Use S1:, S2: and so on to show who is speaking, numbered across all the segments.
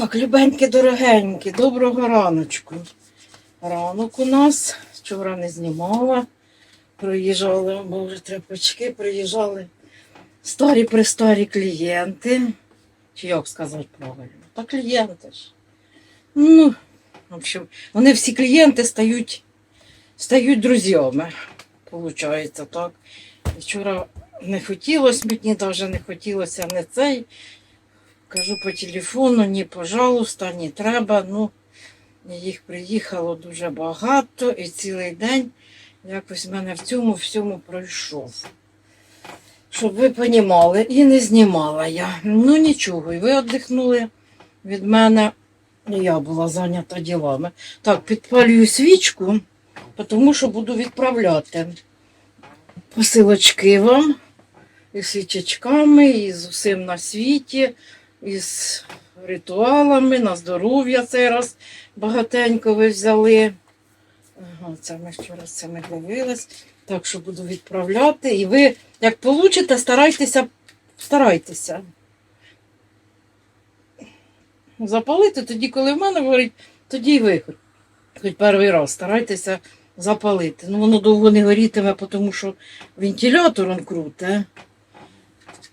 S1: Так, любенькі, дорогенькі, доброго раночку. Ранок у нас вчора не знімала. Приїжджали, боже, тряпочки, приїжджали старі престарі клієнти. Чи як сказати правильно? Та клієнти ж. Ну, в общем, вони всі клієнти стають, стають друзями. Получається так. Вчора не хотілося мені, навіть не хотілося не цей. Кажу по телефону, ні, пожалуйста, ні треба. Ну, їх приїхало дуже багато і цілий день якось в мене в цьому всьому пройшов. Щоб ви понімали, і не знімала я. Ну нічого, і ви віддихнули від мене. І я була зайнята ділами. Так, підпалюю свічку, тому що буду відправляти посилочки вам із свічечками, і з усім на світі, із ритуалами, на здоров'я цей раз багатенько ви взяли. Ага, це ми вчора з цими дивились. Так що буду відправляти. І ви, як получите, старайтеся, старайтеся. Запалити тоді, коли в мене горить, тоді й ви хоч, хоч перший раз старайтеся запалити. Ну, воно довго не горітиме, тому що вентилятор он круте.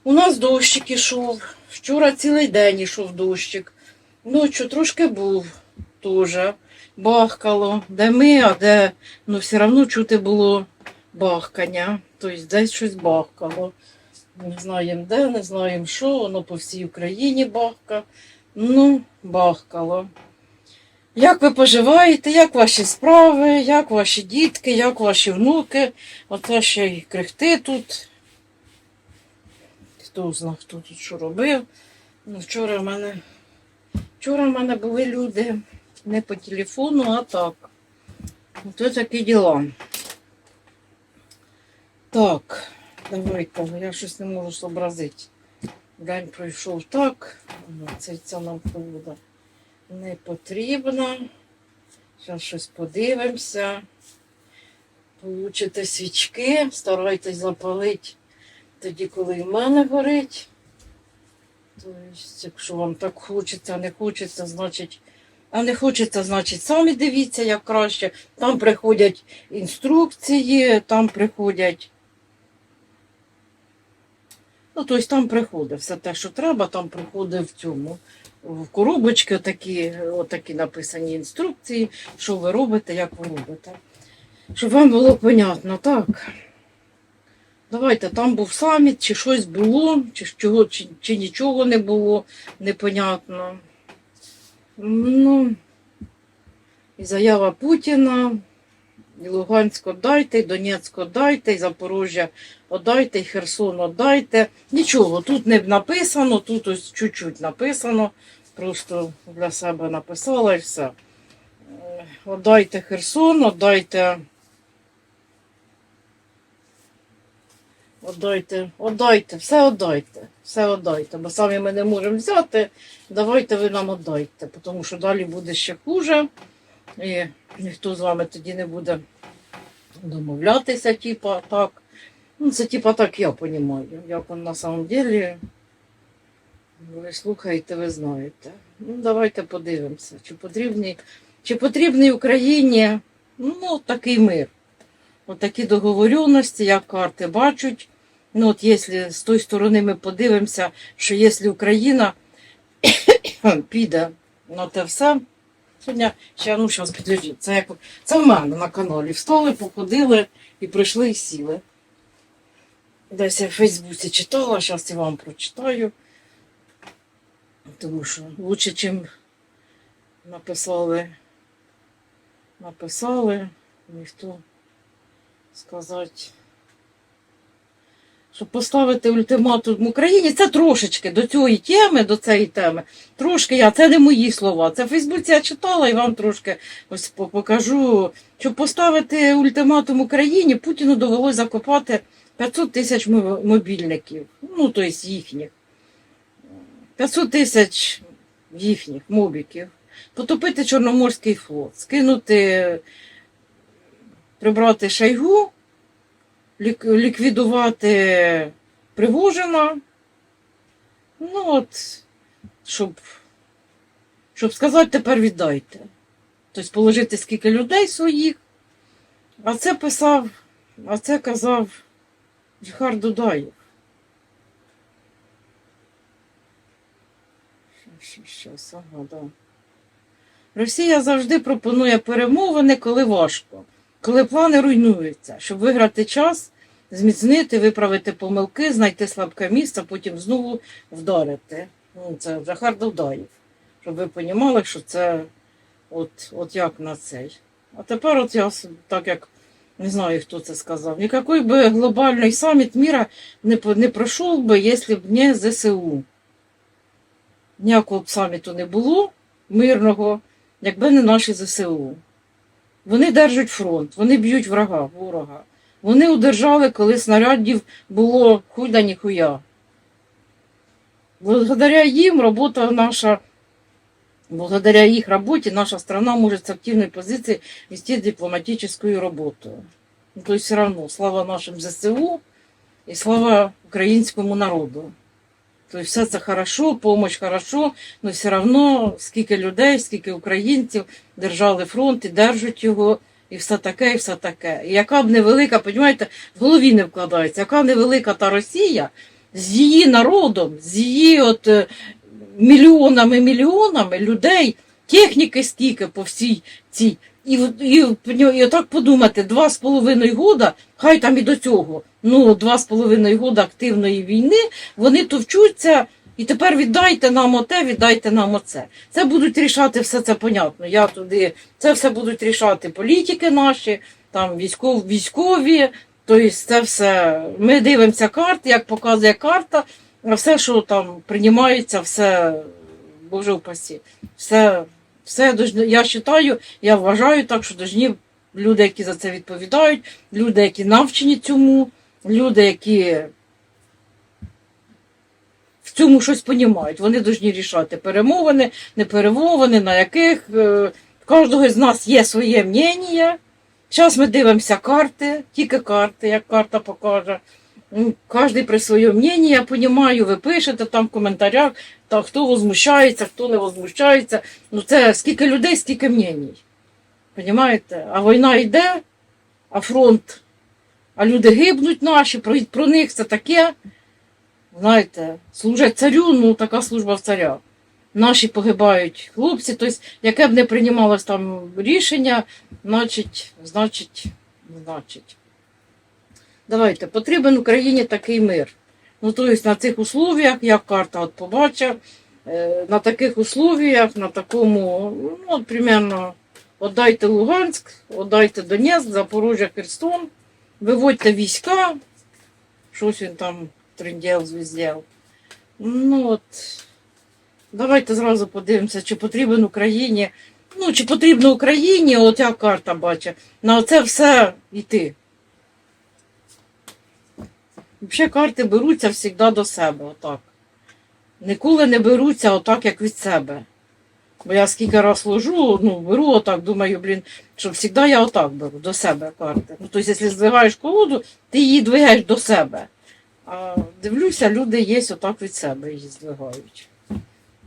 S1: У нас дощик ішов. Вчора цілий день ішов дощик. Ночі трошки був теж. Бахкало. Де ми, а де ну, все одно чути було бахкання. Тобто десь щось бахкало. Не знаємо де, не знаємо що, воно по всій Україні бахка. Ну, бахкало. Як ви поживаєте, як ваші справи, як ваші дітки, як ваші внуки? Оце ще й крихти тут. Хто знає, хто тут що робив. Ну, вчора в мене, вчора в мене були люди не по телефону, а так. Ото такі діла. Так, давайте, я щось не можу зобразити. День пройшов так. Це ця нам провода не потрібна. Зараз щось подивимося. Получите свічки, старайтесь запалити тоді, коли в мене горить. Тобто, якщо вам так хочеться, не хочеться, значить. А не хочеться, значить, самі дивіться, як краще. Там приходять інструкції, там приходять. Ну, тобто там приходить все те, що треба, там приходить в цьому. В коробочки отакі, отакі написані інструкції, що ви робите, як ви робите. Щоб вам було понятно, так. Давайте, там був саміт, чи щось було, чи, чого, чи, чи нічого не було, непонятно. Ну, і заява Путіна, і Луганськ дайте, і Донецьк дайте, і Запорожжя отдайте, і Херсон отдайте. Нічого, тут не написано, тут ось чуть-чуть написано. Просто для себе написала і все. Е, Отдайте Херсон, отдайте. Отдайте, отдайте, все отдайте, все отдайте, бо самі ми не можемо взяти. Давайте ви нам отдайте, тому що далі буде ще хуже. І ніхто з вами тоді не буде домовлятися, типа так. Ну, це типа так я розумію. Як он на самом деле. Ви слухаєте, ви знаєте. Ну, давайте подивимося, чи потрібний, чи потрібний Україні ну, такий мир. От такі договоренності, як карти бачать. Ну, от якщо з тої сторони ми подивимося, що якщо Україна піде на те все. Сьогодні ще ну зараз підождіть. Це як це в мене на каналі. Встали, походили і прийшли і сіли. Десь я в Фейсбуці читала, зараз я вам прочитаю. Тому що лучше, чим написали, написали, ніхто сказати. Щоб поставити ультиматум Україні, це трошечки до цієї теми, до цієї теми. Трошки я, це не мої слова. Це в Фейсбуці я читала і вам трошки ось покажу. Щоб поставити ультиматум Україні, Путіну довелося закопати 500 тисяч мобільників. Ну, тобто їхніх. 500 тисяч їхніх мобіків. Потопити Чорноморський флот, скинути, прибрати Шайгу, ліквідувати Пригожина. Ну от, щоб щоб сказати, тепер віддайте. Тобто положити скільки людей своїх. А це писав, а це казав Джихар Дудаєв. Щас, ага, да. Росія завжди пропонує перемовини, коли важко, коли плани руйнуються, щоб виграти час, зміцнити, виправити помилки, знайти слабке місце, потім знову вдарити. Ну, це Захар Дудаєв. Щоб ви розуміли, що це от, от як на цей. А тепер от я так як не знаю, хто це сказав. Ніякий би глобальний саміт міра не, не пройшов би, якщо б не ЗСУ. Ніякого б саміту не було мирного, якби не наші ЗСУ. Вони держать фронт, вони б'ють врага, ворога. Вони удержали, коли снарядів було хуй да ніхуя. Благодаря їм робота наша, благодаря їх роботі наша страна может с активной позиции вести дипломатическую работу. Ну, то все равно слава нашим ЗСУ і слава українському народу. Тобто все це хорошо, помощь хорошо, але все одно скільки людей, скільки українців держали фронт і держать його, і все таке, і все таке. І яка б невелика, понімаєте, в голові не вкладається, яка невелика та Росія з її народом, з її от е, мільйонами, мільйонами людей, техніки скільки по всій цій. І, і, і отак подумати, два з половиною года, хай там і до цього, ну, два з половиною года активної війни, вони товчуться, і тепер віддайте нам оте, віддайте нам оце. Це будуть рішати все це понятно. Я туди, це все будуть рішати політики наші, там військов, військові. Тобто це все. Ми дивимося карти, як показує карта, а все, що там приймається, все, Боже упасі, все, все я вважаю, я вважаю так, що должні люди, які за це відповідають, люди, які навчені цьому, люди, які в цьому щось понімають. Вони повинні рішати перемовини, не перемовини, на яких е, кожного з нас є своє мнення. Зараз ми дивимося карти, тільки карти, як карта покаже. Ну, Кожен при своєму мненні, я розумію, ви пишете там в коментарях, та хто возмущається, хто не возмущається. Ну це скільки людей, скільки мнень. Понімаєте? А війна йде, а фронт, а люди гибнуть наші, про, про них це таке. Знаєте, служать царю, ну така служба в царя. Наші погибають хлопці, тобто, яке б не приймалось там рішення, значить, значить, значить. Давайте, потрібен Україні такий мир. Ну, тобто на цих условіях, як карта от побачив, е, на таких условіях, на такому, ну, от примерно, отдайте Луганськ, отдайте Донецьк, Запорожжя, Херсон, виводьте війська, щось він там триндєл, звіздєл. Ну от, давайте зразу подивимося, чи потрібен Україні, ну, чи потрібно Україні, от як карта бачить, на це все йти. Взагалі карти беруться завжди до себе, отак. Ніколи не беруться отак, як від себе. Бо я скільки раз ложу, ну, беру отак, думаю, блін, що завжди я отак беру до себе карти. Ну, тобто, якщо здвигаєш колоду, ти її двигаєш до себе. А дивлюся, люди є отак від себе її здвигають.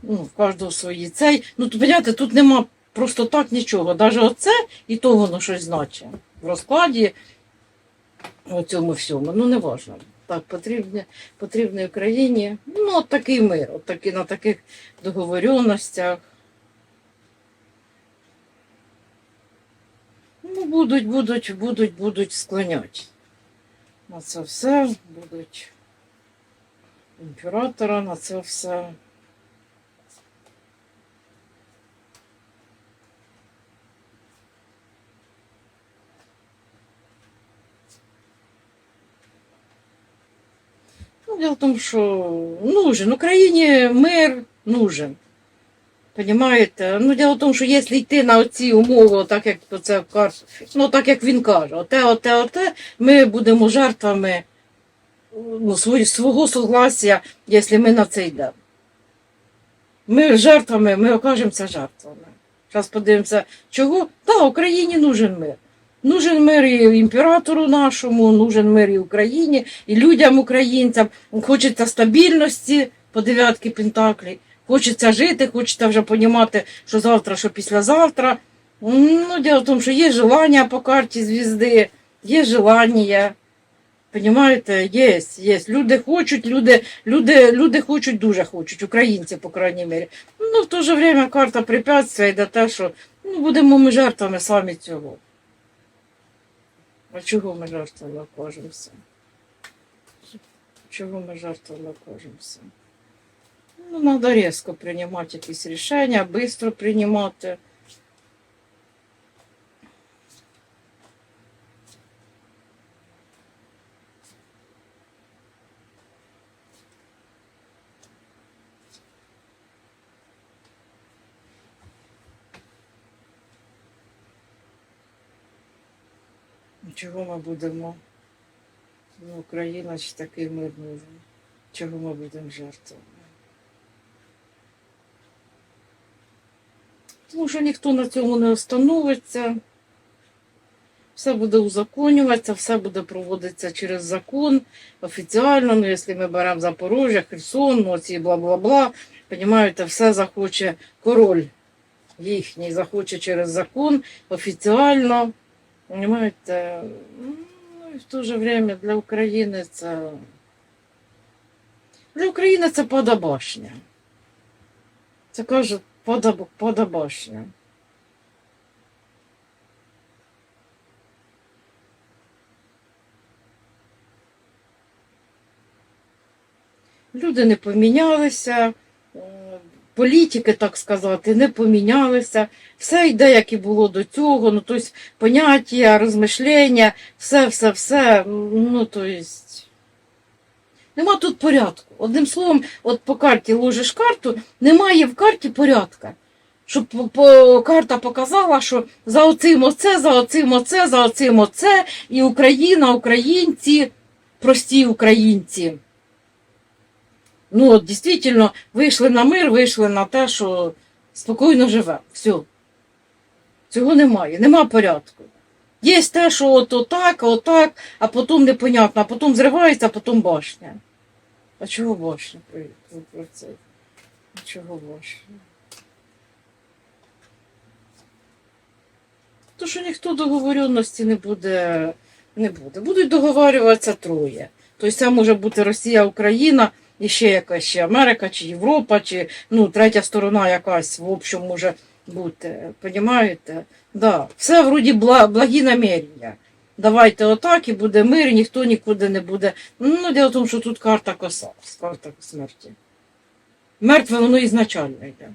S1: Ну, в кожного свої цей. Ну, то, поняття, тут нема просто так нічого. Навіть оце і то воно щось значить. В розкладі у цьому всьому. Ну, не важливо. Так, потрібно, потрібно Україні. Ну, от такий мир, от такі, на таких договоренностях. Ну, будуть, будуть, будуть, будуть склоняти. На це все будуть імператора, на це все. Ну, дело в том, что нужен. Україні мир нужен. Понимаєте? Ну, дело в тому, що якщо йти на оці умови, так як це ну так як він каже, оте, оте, оте, ми будемо жертвами ну, свого согласия, якщо ми на це йдемо. Ми жертвами, ми окажемося жертвами. Зараз подивимося, чого? Так, Україні нужен мир. Нужен мир і імператору нашому, нужен мир і Україні, і людям, українцям. Хочеться стабільності по дев'ятки Пентаклі. Хочеться жити, хочеться вже розуміти, що завтра, що післязавтра. Ну, дело в тому, що є желання по карті звізди, є желання. Понимаєте, є, є. Люди хочуть, люди, люди, люди хочуть, дуже хочуть, українці, по крайній мірі. Ну, в то же время карта препятствия йде те, що ну, будемо ми жертвами самі цього. А чого ми жертвами окажемося? Чого ми жертвами окажемося? Ну, треба різко приймати якісь рішення, швидко приймати. Чого ми будемо? Ну, Україна ж такий мирний. Чого ми будемо жертвами? Тому що ніхто на цьому не остановиться. Все буде узаконюватися, все буде проводитися через закон офіціально. Ну, якщо ми беремо Запорожжя, Херсон, ну, ці бла-бла-бла, розумієте, все захоче король їхній, захоче через закон офіціально. Понимаете, ну і в то же время для України це. Для України це подобашня. Це кажуть подоб... подобашня. Люди не помінялися, е, політики, так сказати, не помінялися. Все йде, як і було до цього. Ну, тобто, поняття, розмишлення, все, все, все. Ну, то есть... Нема тут порядку. Одним словом, от по карті ложиш карту, немає в карті порядка. Щоб по- по- карта показала, що за оцим оце, за оцим оце, за оцим оце, і Україна, українці, прості українці. Ну, от дійсно, вийшли на мир, вийшли на те, що спокійно живе. Все. Цього немає, нема порядку. Є те, що от отак, отак, а потім непонятно, а потім зривається, а потім башня. А чого башня про, це? А чого башня? То, що ніхто договоренності не буде, не буде. Будуть договорюватися троє. Тобто це може бути Росія, Україна, і ще якась ще Америка, чи Європа, чи ну, третя сторона якась, в общем, може бути. Понімаєте? Да. Все вроді бла, благі намірення. Давайте отак і буде мир, ніхто нікуди не буде. Ну, дело в тому, що тут карта коса, карта смерті. Мертве воно ізначально йде.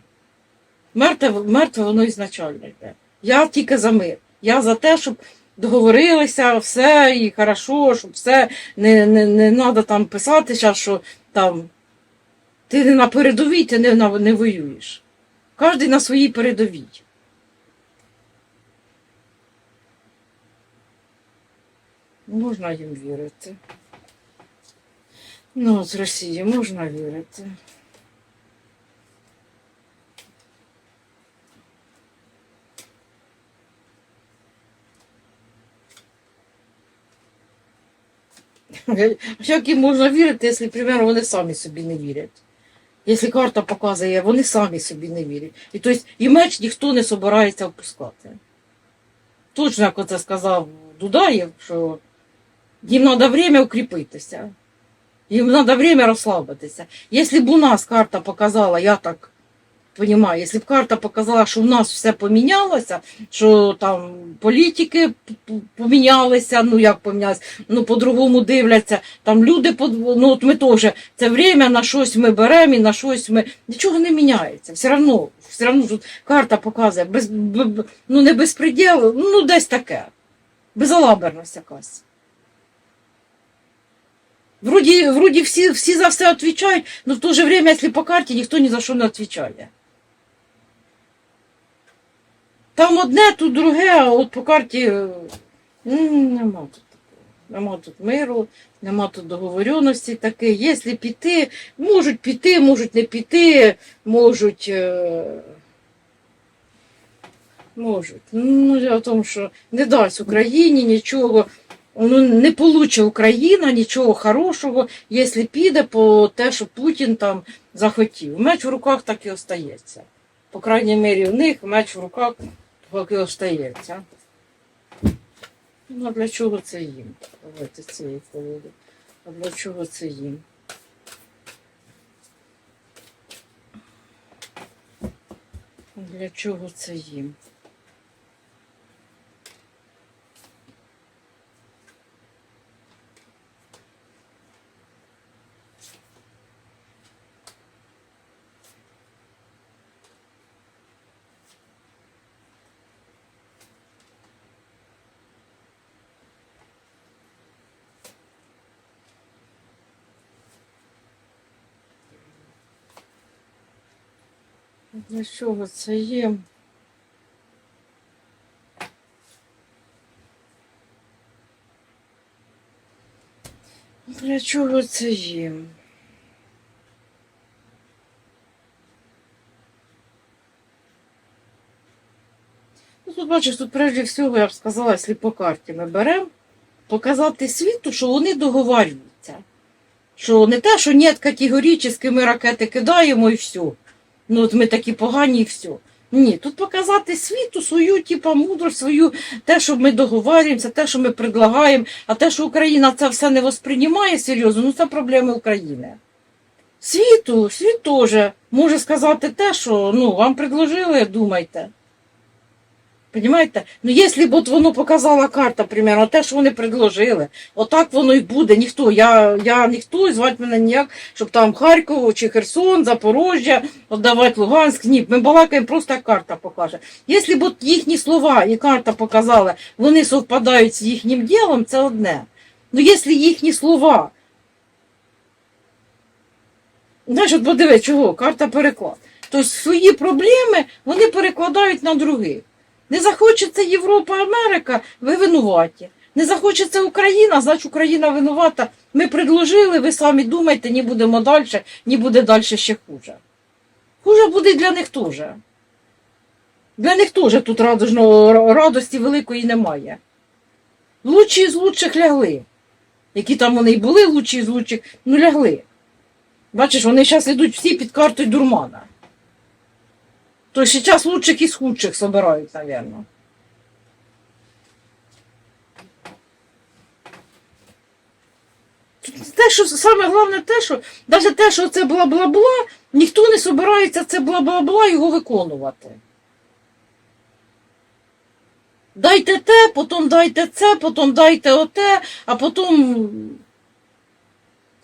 S1: Мертве, мертве воно ізначально йде. Я тільки за мир. Я за те, щоб договорилися, все і хорошо, щоб все не, не, не треба там писати, щас, що там ти не на передовій, ти не, на- не воюєш. Кожен на своїй передовій. Можна їм вірити. Ну, з Росії можна вірити. Як їм можна вірити, якщо, примерно, вони самі собі не вірять. Якщо карта показує, вони самі собі не вірять. І тобто і меч ніхто не собирається опускати. Точно, як оце сказав Дудаєв, що їм треба время укріпитися. Їм треба время розслабитися. Якщо б у нас карта показала, я так розумію, якщо б карта показала, що в нас все помінялося, що там політики помінялися, ну як помінялися, ну по-другому дивляться, там люди, ну от ми теж, це время на щось ми беремо і на щось ми, нічого не міняється, все одно, все одно тут карта показує, без, ну не безпреділ, ну десь таке, безалаберність якась. Вроді, вроді всі, всі за все відповідають, але в то же время, якщо по карті, ніхто ні за що не відповідає. Там одне, тут друге, а от по карті е, нема тут такого. Нема тут миру, нема тут договоренності таке. Якщо піти, можуть піти, можуть не піти, можуть. е, Можуть. Ну, в тому, що не дасть Україні нічого. ну, не получить Україна нічого хорошого, якщо піде по те, що Путін там захотів. Меч в руках так і остається. По крайній мірі, в них меч в руках і остається. Ну, а для чого це їм? Давайте цієї колоди. А для чого це їм? Для чого це їм? Для чого це їм? Для чого це їм? Ну, тут бачиш, тут прежде всього, я б сказала, якщо карті ми беремо, показати світу, що вони договарюються. Що не те, що ні, категорично ми ракети кидаємо і все. Ну, от ми такі погані і все. Ні, тут показати світу свою, типа, мудрость, свою, те, що ми договарюємося, те, що ми предлагаємо, а те, що Україна це все не восприймає серйозно, ну це проблеми України. Світу, світ теж може сказати те, що ну, вам предложили, думайте. Понимаєте? Ну, якщо б от воно показала карта, примерно, те, що вони предложили, отак воно і буде. Ніхто, я, я ніхто, і звати мене ніяк, щоб там Харків чи Херсон, Запорожжя, віддавати Луганськ. Ні, ми балакаємо, просто карта покаже. Якщо б от їхні слова і карта показала, вони совпадають з їхнім ділом, це одне. Ну, якщо їхні слова. Знаєш, от подиви, чого? Карта переклад. Тобто свої проблеми вони перекладають на других. Не захочеться Європа, Америка, ви винуваті. Не захочеться Україна, значить Україна винувата. Ми предложили, ви самі думайте, ні будемо далі, ні буде далі ще хуже. Хуже буде і для них теж. Для них теж тут радужно, радості великої немає. Лучші з лучших лягли. Які там вони й були, лучші з лучших, ну лягли. Бачиш, вони зараз йдуть всі під картою дурмана. То сейчас лучших из худших собирают, наверное. Те, що саме головне те, що навіть те, що це бла-бла-бла, ніхто не собирається це бла-бла-бла його виконувати. Дайте те, потім дайте це, потім дайте оте, а потім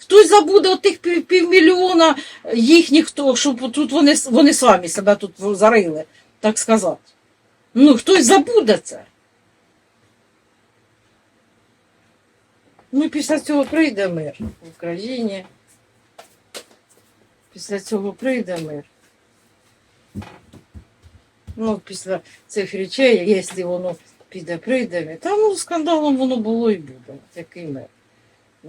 S1: Хтось забуде от тих пів, півмільйона їхніх, хто, щоб тут вони, вони самі себе тут зарили, так сказати. Ну, хтось забуде це. Ну, після цього прийде мир в Україні. Після цього прийде мир. Ну, після цих речей, якщо воно піде, прийде мир. Та ну скандалом воно було і буде. Такий мир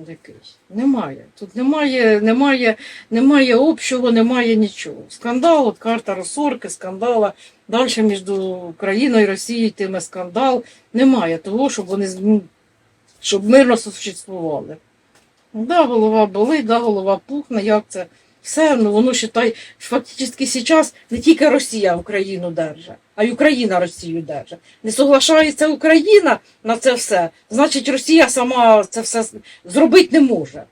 S1: якийсь. Немає. Тут немає, немає, немає общого, немає нічого. Скандал, от карта розсорки, скандала. Далі між Україною і Росією йтиме скандал. Немає того, щоб вони щоб мирно существували. Да, голова болить, да, голова пухне, як це. Все, ну воно считай, фактично зараз не тільки Росія Україну держить, а й Україна Росію держить. Не соглашається Україна на це все, значить Росія сама це все зробити не може.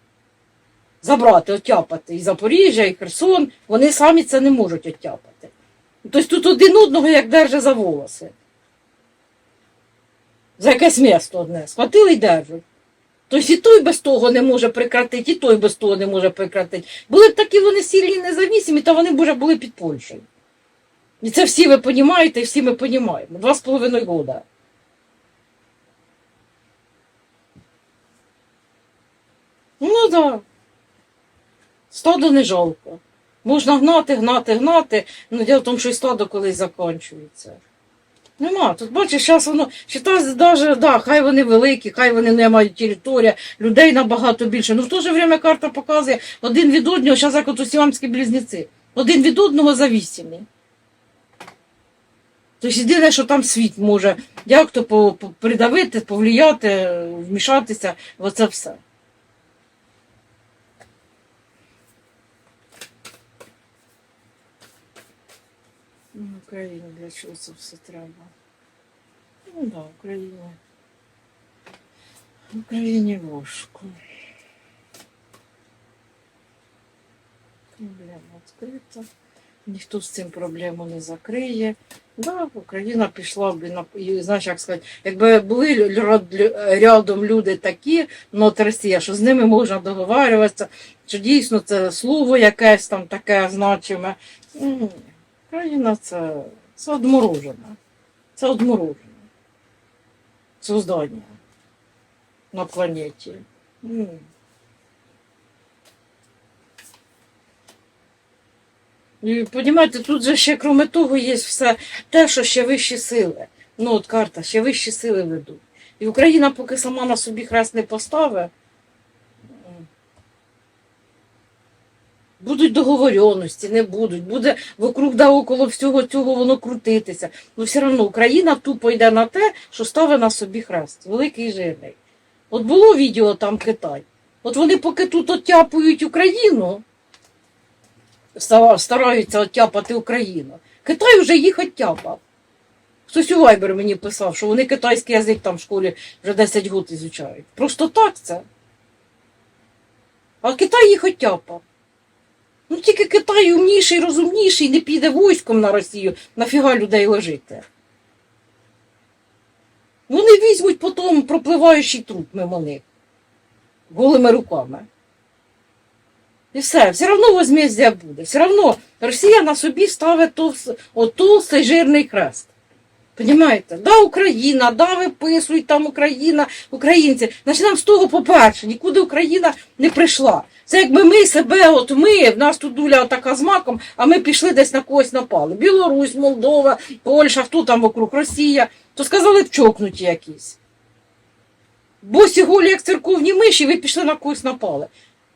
S1: Забрати, отяпати і Запоріжжя, і Херсон, вони самі це не можуть оттяпати. Тобто тут один одного як держить за волоси. За якесь місто одне. Схватили й держать. Тобто і той без того не може прекратити, і той без того не може прекратити. Були б такі вони сильні независимі, то вони б вже були під Польщею. І це всі ви розумієте, і всі ми розуміємо. Два з половиною года. Ну. Да. Стадо не жалко. Можна гнати, гнати, гнати, але діло в тому, що і стадо колись закінчується. Нема. Тут бачиш, зараз воно считай, даже, да, хай вони великі, хай вони не мають територія, людей набагато більше. Ну в то же время карта показує один від одного, зараз як от у сіамські близнеці, один від одного завісимі. Тобто єдине, що там світ може як-то по- по- придавити, повлияти, вмішатися в оце все. Ну, Україна, для чого це все треба? Ну да, Україні. Україні важко. Проблема відкрита. Ніхто з цим проблему не закриє. Да, Україна пішла б і, знаєш, як сказати, якби були рядом люди такі, ну от Росія, що з ними можна договарюватися, що дійсно це слово якесь там таке значиме. Україна це, це одморожена. Це одморожена. Создання на планеті. Ні. І понімаєте, тут же ще, крім того, є все те, що ще вищі сили. Ну, от карта, ще вищі сили ведуть. І Україна поки сама на собі хрест не поставить, будуть договоренності, не будуть, буде вокруг да около всього цього воно крутитися. Ну все одно Україна тупо йде на те, що ставить на собі хрест, великий жирний. От було відео там Китай. От вони поки тут оттяпують Україну, стараються оттяпати Україну. Китай вже їх оттяпав. Хтось у Вайбер мені писав, що вони китайський язик там в школі вже 10 років ізучають. Просто так це. А Китай їх оттяпав. Ну тільки Китай умніший, розумніший, не піде військом на Росію, нафіга людей лежити. Вони візьмуть потім пропливаючий труп мимо них голими руками. І все, все одно возмездя буде. Все одно Росія на собі ставить товс- от толстий жирний хрест. Понімаєте? Да, Україна, да, виписують там Україна, українці. Почнемо з того, по-перше, нікуди Україна не прийшла. Це якби ми себе, от ми, в нас тут дуля така з маком, а ми пішли десь на когось напали. Білорусь, Молдова, Польща, хто там вокруг, Росія, то сказали б чокнуті якісь. Босі голі, як церковні миші, ви пішли на когось напали.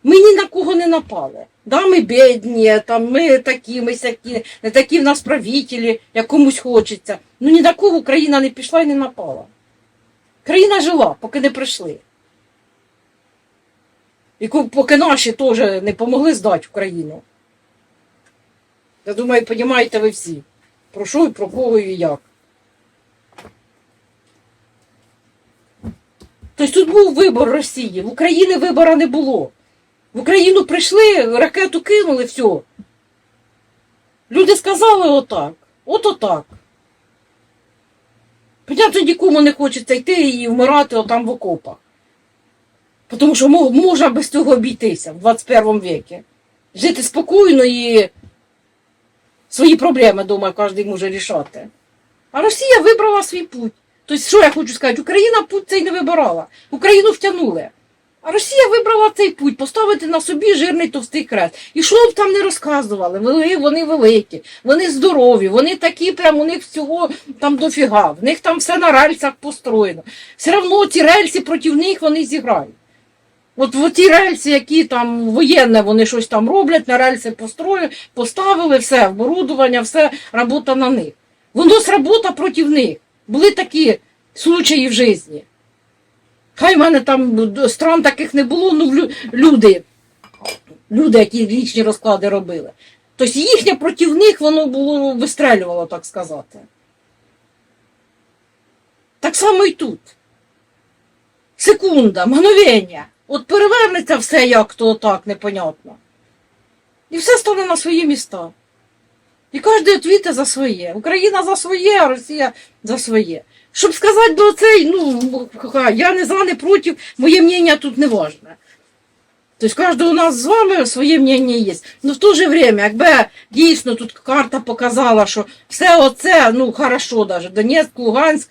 S1: Ми ні на кого не напали. Да, ми бідні, там, ми такі, ми сякі, не такі в нас правителі, як комусь хочеться. Ну ні на кого Україна не пішла і не напала. Країна жила, поки не прийшли. І поки наші теж не помогли здати Україну. Я думаю, розумієте ви всі, про що і про кого і як. Тобто тут був вибор Росії, в Україні вибору не було. В Україну прийшли, ракету кинули, все. Люди сказали отак. От отак. Понятно, нікому не хочеться йти і вмирати отам в окопах. Тому що можна без цього обійтися в 21 віці. Жити спокійно і свої проблеми, думаю, кожен може рішати. А Росія вибрала свій путь. Тобто, що я хочу сказати, Україна путь цей не вибирала. Україну втягнули. А Росія вибрала цей путь поставити на собі жирний товстий крест. І що б там не розказували, вони, вони великі, вони здорові, вони такі, прям у них всього там дофіга, в них там все на рельсах построєно. Все одно ці рельси проти них вони зіграють. От в ті рельси, які там воєнне, вони щось там роблять, на рельси построїли, поставили, все, оборудування, все, робота на них. Воно сработа проти них. Були такі случаї в житті. Хай в мене там стран таких не було, ну люди, люди, які лічні розклади робили. Тобто їхнє проти них воно було вистрелювало, так сказати. Так само і тут. Секунда, мгновення. От перевернеться все як то так, непонятно. І все стане на свої міста. І кожен відвіте за своє. Україна за своє, а Росія за своє. Щоб сказати до цей, ну, я не за, не проти, моє мнення тут не важне. Тобто кожного у нас з вами своє мнення є. Ну в то же время, якби дійсно тут карта показала, що все оце, ну хорошо даже, Донецьк, Луганськ,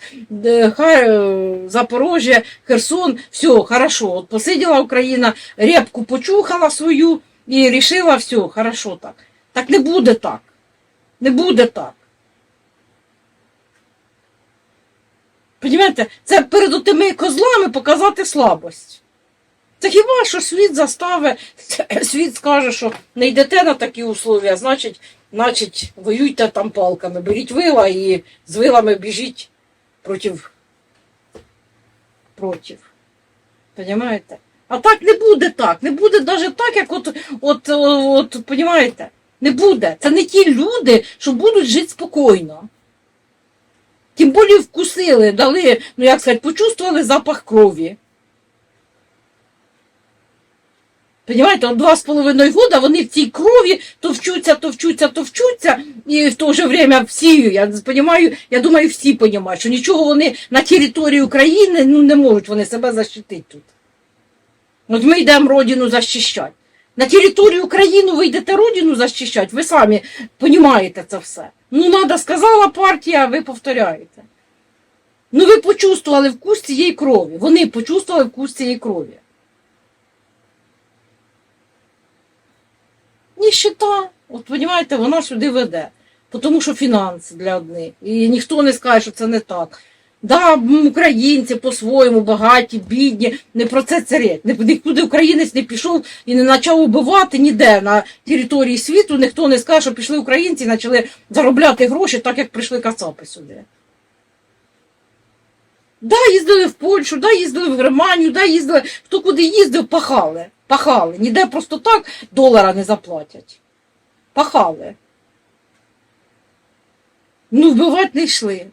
S1: Хай- е, Запорожжя, Херсон, все хорошо. От посиділа Україна, репку почухала свою і рішила, все, хорошо так. Так не буде так. Не буде так. Понімаєте, це перед тими козлами показати слабость. Це хіба що світ заставить, світ скаже, що не йдете на такі условия, значить, значить, воюйте там палками, беріть вила і з вилами біжіть проти. проти. Понимаєте? А так не буде так. Не буде навіть так, як от, от, от, от понімаєте? Не буде. Це не ті люди, що будуть жити спокійно. Тим більше вкусили, дали, ну як сказати, почувствували запах крові. Понимаєте, два з половиною года вони в цій крові то вчуться, то вчуться, і в то же время всі, я понимаю, я думаю, всі розуміють, що нічого вони на території України ну, не можуть вони себе захистити тут. От ми йдемо родину захищати. На територію України ви йдете родину захищати, ви самі розумієте це все. Ну, надо, сказала партія, ви повторяєте. Ну, ви почувствували вкус цієї крові. Вони почувствували вкус цієї крові. Ніщита, от розумієте, вона сюди веде. Тому що фінанси для одних. І ніхто не скаже, що це не так. Да, українці по-своєму багаті, бідні, не про це. Не- Нікуди українець не пішов і не почав убивати ніде на території світу. Ніхто не скаже, що пішли українці і почали заробляти гроші, так як прийшли кацапи сюди. Да, їздили в Польщу, да, їздили в Германію, да, їздили. Хто куди їздив, пахали. Пахали. Ніде просто так долара не заплатять. Пахали. Ну, вбивати не йшли.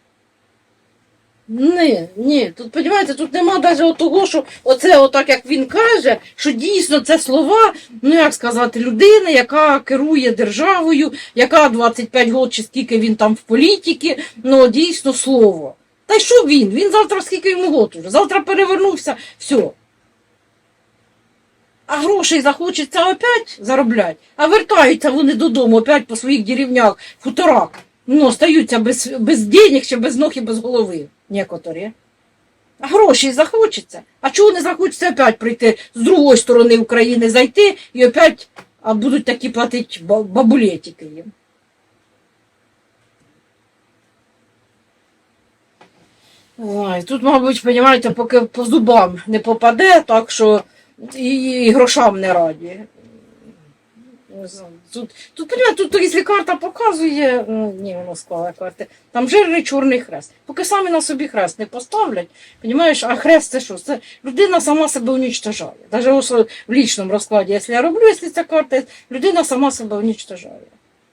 S1: Ні, ні, тут, розумієте, тут нема навіть того, що оце отак, як він каже, що дійсно це слова, ну як сказати, людини, яка керує державою, яка 25 років чи скільки він там в політиці, ну дійсно слово. Та й що він? Він завтра скільки йому год? Завтра перевернувся, все. А грошей захочеться опять заробляти, а вертаються вони додому опять по своїх деревнях, хуторах. Ну, остаються без, без денег чи без ног і без голови некоторі. А грошей захочеться. А чого не захочеться опять прийти з другої сторони України зайти і опять а будуть такі платити бабулетики їм. Ой, тут, мабуть, розумієте, поки по зубам не попаде, так що і, і грошам не раді. Тут, тут, понімаєте, тут, якщо карта показує, ну, ні, воно склала карти, там жирний чорний хрест. Поки самі на собі хрест не поставлять, понімаєш, а хрест це що? Це людина сама себе унічтожає. Навіть в лічному розкладі, якщо я роблю, якщо ця карта, людина сама себе унічтожає.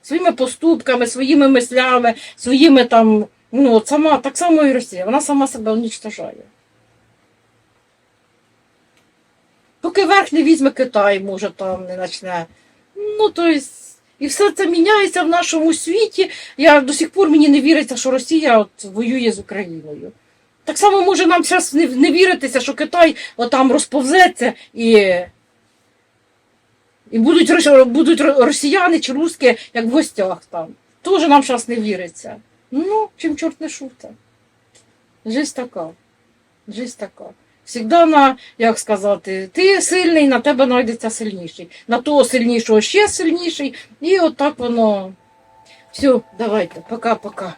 S1: Своїми поступками, своїми мислями, своїми там, ну, от сама, так само і Росія, вона сама себе унічтожає. Поки верх не візьме Китай, може там не почне. Ну, то есть, і все це міняється в нашому світі. Я до сих пор мені не віриться, що Росія от воює з Україною. Так само може нам зараз не, віритися, що Китай отам розповзеться і, і будуть, будуть росіяни чи русські, як в гостях там. Тоже нам зараз не віриться. Ну, чим чорт не шуте. Жизнь така. Жизнь така. Всегда на, як сказати, ти сильний, на тебе знайдеться сильніший. На того сильнішого ще сильніший. І отак воно. Все, давайте, пока-пока.